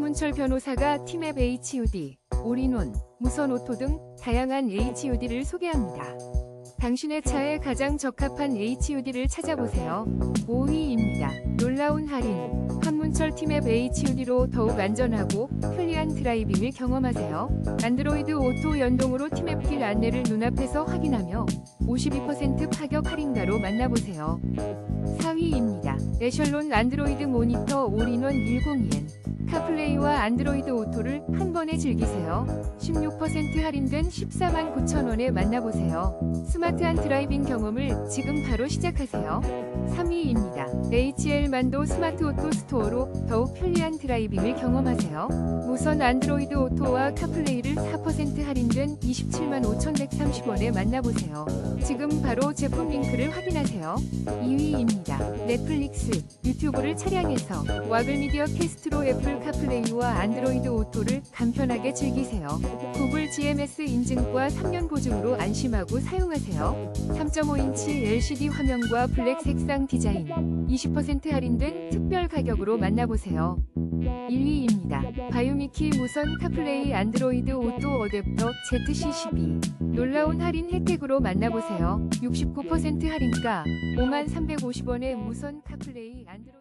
한문철 변호사가 티맵 HUD, 올인원, 무선 오토 등 다양한 HUD를 소개합니다. 당신의 차에 가장 적합한 HUD를 찾아보세요. 5위입니다. 놀라운 할인. 한문철 티맵 HUD로 더욱 안전하고 편리한 드라이빙을 경험하세요. 안드로이드 오토 연동으로 티맵길 안내를 눈앞에서 확인하며 52% 파격 할인가로 만나보세요. 4위입니다. 에셜론 안드로이드 모니터 올인원 102N. 카플레이와 안드로이드 오토를 한 번에 즐기세요. 16% 할인된 14만 9천 원에 만나보세요. 스마트한 드라이빙 경험을 지금 바로 시작하세요. 3위입니다. HL만도 스마트 오토 스토어로 더욱 편리한 드라이빙을 경험하세요. 무선 안드로이드 오토와 카플레이를 4% 할인된 27만 5,130원에 만나보세요. 지금 바로 제품 링크를 확인하세요. 2위입니다. 넷플릭스, 유튜브를 차량에서 와글 미디어 캐스트로 애플 카플레이와 안드로이드 오토를 간편하게 즐기세요. 구글 GMS 인증과 3년 보증으로 안심하고 사용하세요. 3.5인치 LCD 화면과 블랙 색상 디자인, 20% 할인된 특별 가격으로 만나보세요. 1위입니다. 바이오미키 무선 카플레이 안드로이드 오토 어댑터 ZC12 놀라운 할인 혜택으로 만나보세요. 69% 할인가 5350원의 무선 카플레이 안드로이드